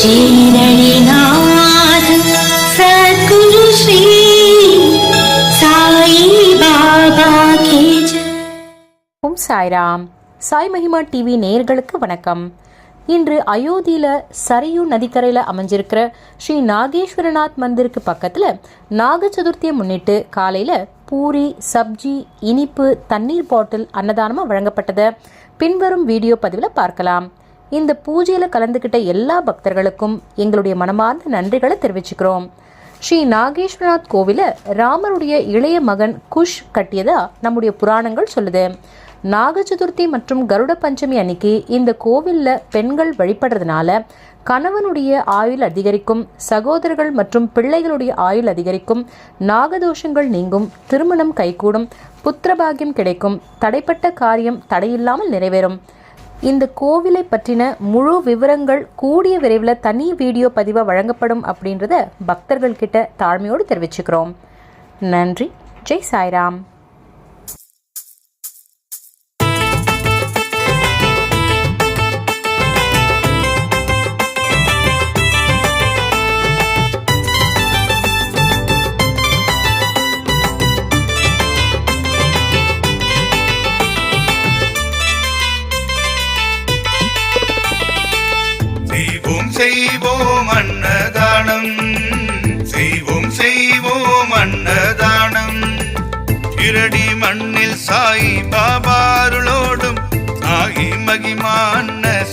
ஷீரணிநாத ஸ்ரீ சாய் பாபா கேஜ ஓம் சாய்ராம் சாய் மகிமா டிவி நேயர்களுக்கு வணக்கம். இன்று அயோத்தியில் சரையூ நதிக்கரையில் அமைஞ்சிருக்கிற ஸ்ரீ நாகேஸ்வரநாத் மந்திருக்கு பக்கத்தில் நாக சதுர்த்தியை முன்னிட்டு காலையில் பூரி சப்ஜி இனிப்பு தண்ணீர் பாட்டில் அன்னதானமாக வழங்கப்பட்டதை பின்வரும் வீடியோ பதிவில் பார்க்கலாம். இந்த பூஜையில் கலந்துக்கிட்ட எல்லா பக்தர்களுக்கும் எங்களுடைய மனமார்ந்த நன்றிகளை தெரிவிச்சுக்கிறோம். ஸ்ரீ நாகேஸ்வரநாத் கோவில ராமருடைய இளைய மகன் குஷ் கட்டியதா நம்முடைய புராணங்கள் சொல்லுது. நாக சதுர்த்தி மற்றும் கருட பஞ்சமி அன்னைக்கு இந்த கோவில்ல பெண்கள் வழிபடுறதுனால கணவனுடைய ஆயுள் அதிகரிக்கும் சகோதரர்கள் மற்றும் பிள்ளைகளுடைய ஆயுள் அதிகரிக்கும் நாகதோஷங்கள் நீங்கும் திருமணம் கைகூடும் புத்திரபாகியம் கிடைக்கும் தடைப்பட்ட காரியம் தடையில்லாமல் நிறைவேறும். இந்த கோவிலை பற்றின முழு விவரங்கள் கூடிய விரைவில் தனி வீடியோ பதிவாக வழங்கப்படும் அப்படின்றத பக்தர்கள் கிட்ட தாழ்மையோடு தெரிவிச்சுக்கிறோம். நன்றி. ஜெய் சாய்ராம். செய்வோம் அன்னதானம். செய்வோம் செய்வோம் அன்னதானம். இரடி மண்ணில் சாய் பாபாருளோடும் சாயி மகிமா அன்ன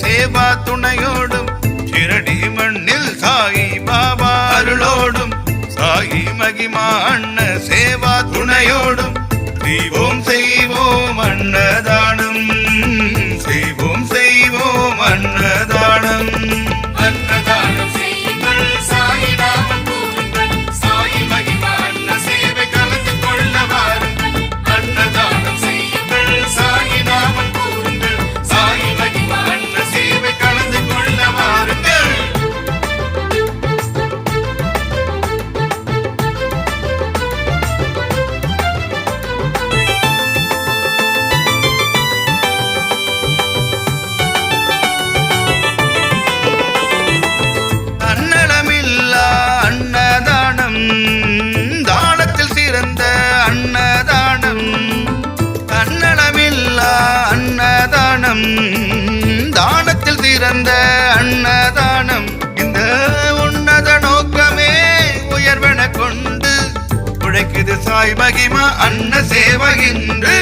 உழைக்குது சாய் மகிமா அன்ன சேவகின்று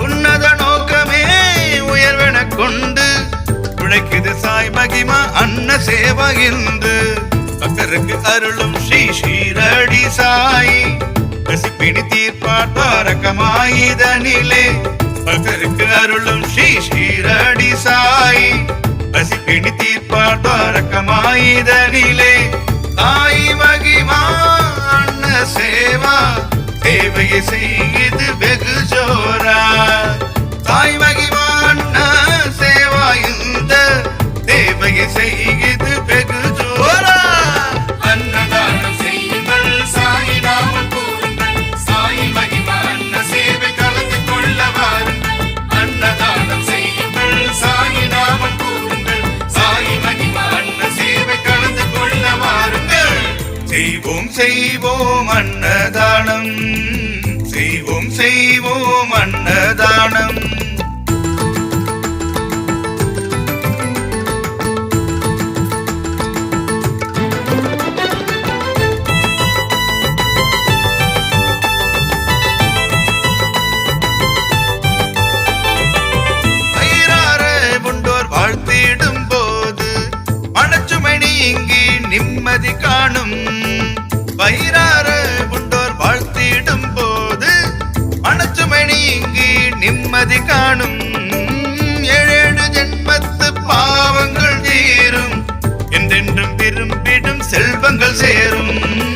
உன்னத நோக்கமே உயர்வென கொண்டு உழைக்குது சாய் மகிமா அன்ன சேவகின்று பக்தருக்கு அருளும் ஸ்ரீ ஸ்ரீரடி சாய் பசிப்பிணி தீர்ப்பாட்பாரகமாயிதனிலே பக்தருக்கு அருளும் ஸ்ரீ ஸ்ரீரடி சாய் பசிப்பிணி தீர்ப்பாட்பாரகமாயிதனிலே தாய் மகிமா அன்ன சேவா சேவையை செய்து வெகு ஜோரா. தாய் மகிவான் அன்ன சேவா இந்த தேவையை செய்து அன்னதானம் வாழ்த்திடும் போது மனச்சுமை நீங்கி நிம்மதி காணும். வயிறார உண்டோர் வாழ்த்திடும் நிம்மதி காணும். ஏழேழு ஜென்மத்து பாவங்கள் தீரும். என்றென்றும் விரும்பிடும் செல்வங்கள் சேரும்.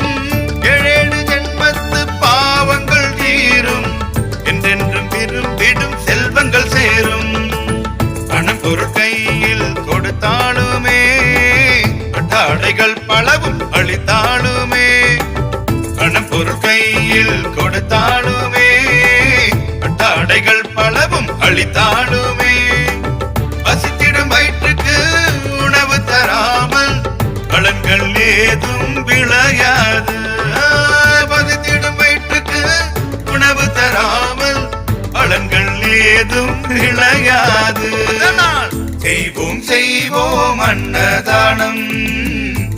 அன்னதானம்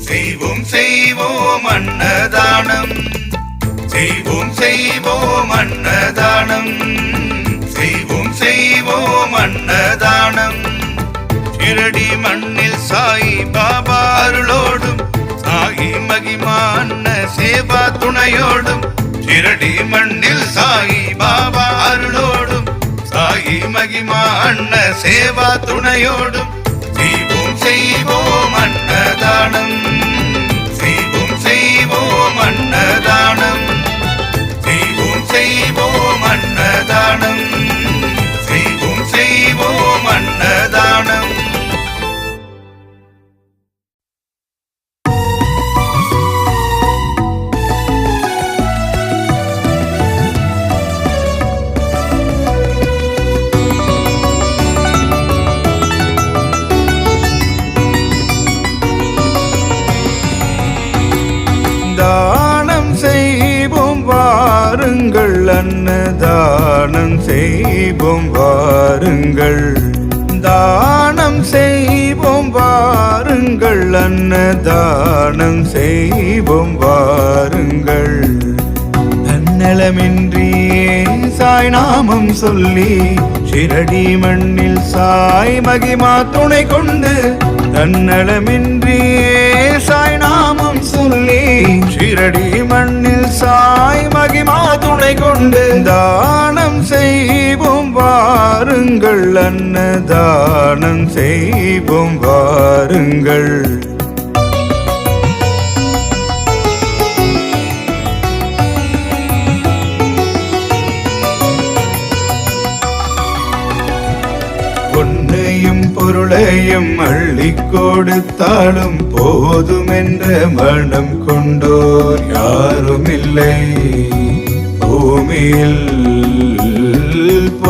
செய்வோம் செய்வோம் அன்னதானம் செய்வோம் செய்வோம் அன்னதானம் செய்வோம் செய்வோம் அன்னதானம் ஷிரடி மண்ணில் சாய் பாபா அருளோடும் சாயி மகிமான சேவா துணையோடும் ஷிரடி மண்ணில் சாயி பாபா அருளோடும் சாயி மகிமா அன்ன சேவா துணையோடும் செய்வோம் அன்னதானம். செய்வோம் வாருங்கள். தானம் செய்வோம் வாருங்கள். அன்னதானம் செய்வோம் வாருங்கள். தன்னலமின்றியே சாய் நாமம் சொல்லி ஷிரடி மண்ணில் சாய் மகிமா துணை கொண்டு தன்னலமின்றியே அன்னதானம் செய்வோம் வாருங்கள். பொன்னையும் பொருளையும் அள்ளி கொடுத்தாலும் போதும் என்ற மனம் கொண்டோர் யாரும் இல்லை பூமியில்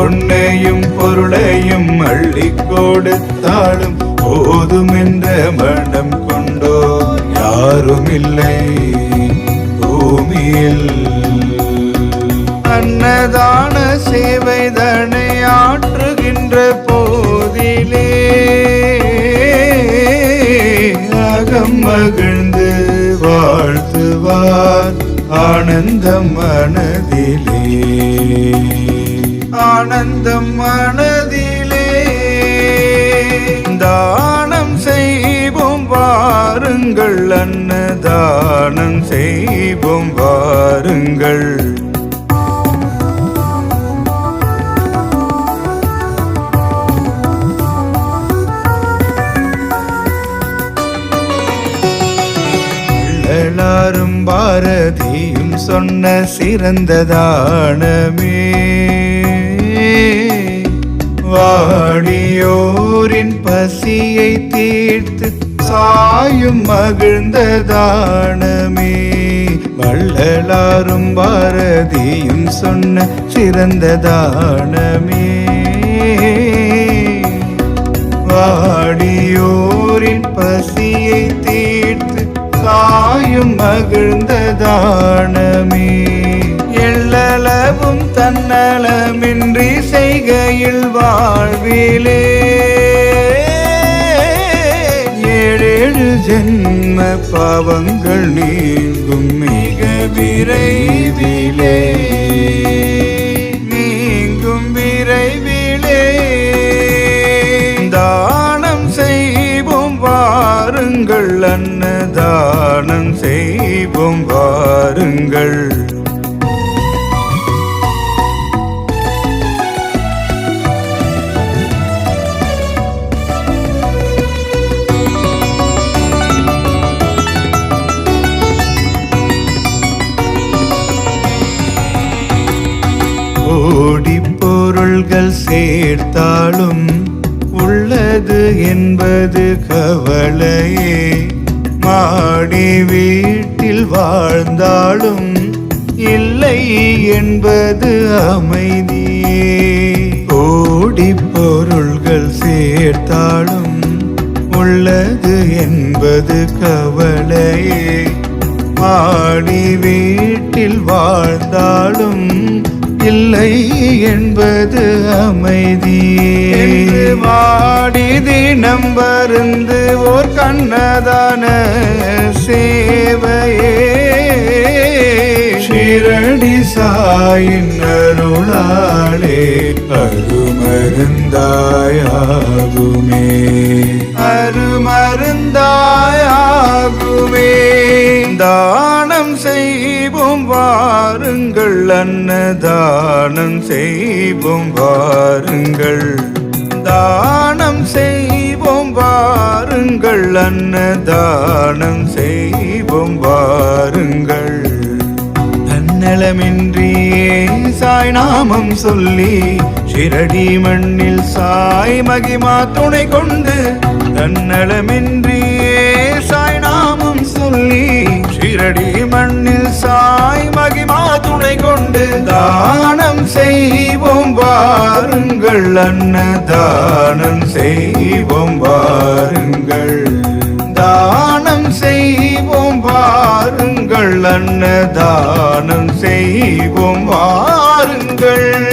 பொன்னையும் பொருளையும் அள்ளி கொடுத்தாலும் போதும் என்ற மனம் கொண்டோ யாரும் இல்லை பூமியில். அன்னதான சேவைதனை ஆற்றுகின்ற போதிலே அகம் மகிழ்ந்து வாழ்த்துவார் ஆனந்தம் மனதில். மனதிலே தானம் செய்வோம் வாருங்கள் அன்னதானம் செய்வோம் வாருங்கள். எல்லாரும் பாரதியும் சொன்ன சிறந்த தானமே. வாடியோரின் பசியை தீர்த்து சாயும் மகிழ்ந்த தானமே. வள்ளலாரும் பாரதியும் சொன்ன சிறந்த தானமே. வாடியோரின் பசியை தீர்த்து சாயும் மகிழ்ந்த தானமே. தன்னளவும் தன்னலமின்றி செய்கையில் வாழ்விலே. ஏழேழு ஜென்ம பாவங்கள் நீங்கும் மிக விரைவிலே. நீங்கும் விரைவிலே. தானம் செய்வோம் வாருங்கள் அன்னதானம் செய்வோம் வாருங்கள். சேர்த்தாலும் உள்ளது என்பது கவலையே. மாடி வீட்டில் வாழ்ந்தாலும் இல்லை என்பது அமைதியே. ஓடி பொருள்கள் சேர்த்தாலும் உள்ளது என்பது கவலையே. மாடி வீட்டில் வாழ்ந்தாலும் இல்லை என்பது என்று வாடி தினம் வருந்து ஓர் கண்ணதான சேவையே. ஷிரடி சாயின் அருளாளே அருமருந்தாயாகுமே அருமருந்தாயாகுமே தானம் செய்வோம் வாருங்கள் அன்னதானம் செய்வோம் வாருங்கள். தானம் செய்வோம் வாருங்கள் அன்னதானம் செய்வோம் வாருங்கள். தன்னலமின்றியே சாய் நாமம் சொல்லி ஷிரடி மண்ணில் சாய் மகிமா துணை கொண்டு தன்னலமின்றியே சாய் நாமம் சொல்லி ஷிரடி மண்ணில் சாய் மகிமா துணை கொண்டு தானம் செய்வோம் வாருங்கள் அன்னதானம் செய்வோம் வாருங்கள். தானம் செய்வோம் வாருங்கள் அன்னதானம் செய்வோம் வாருங்கள்.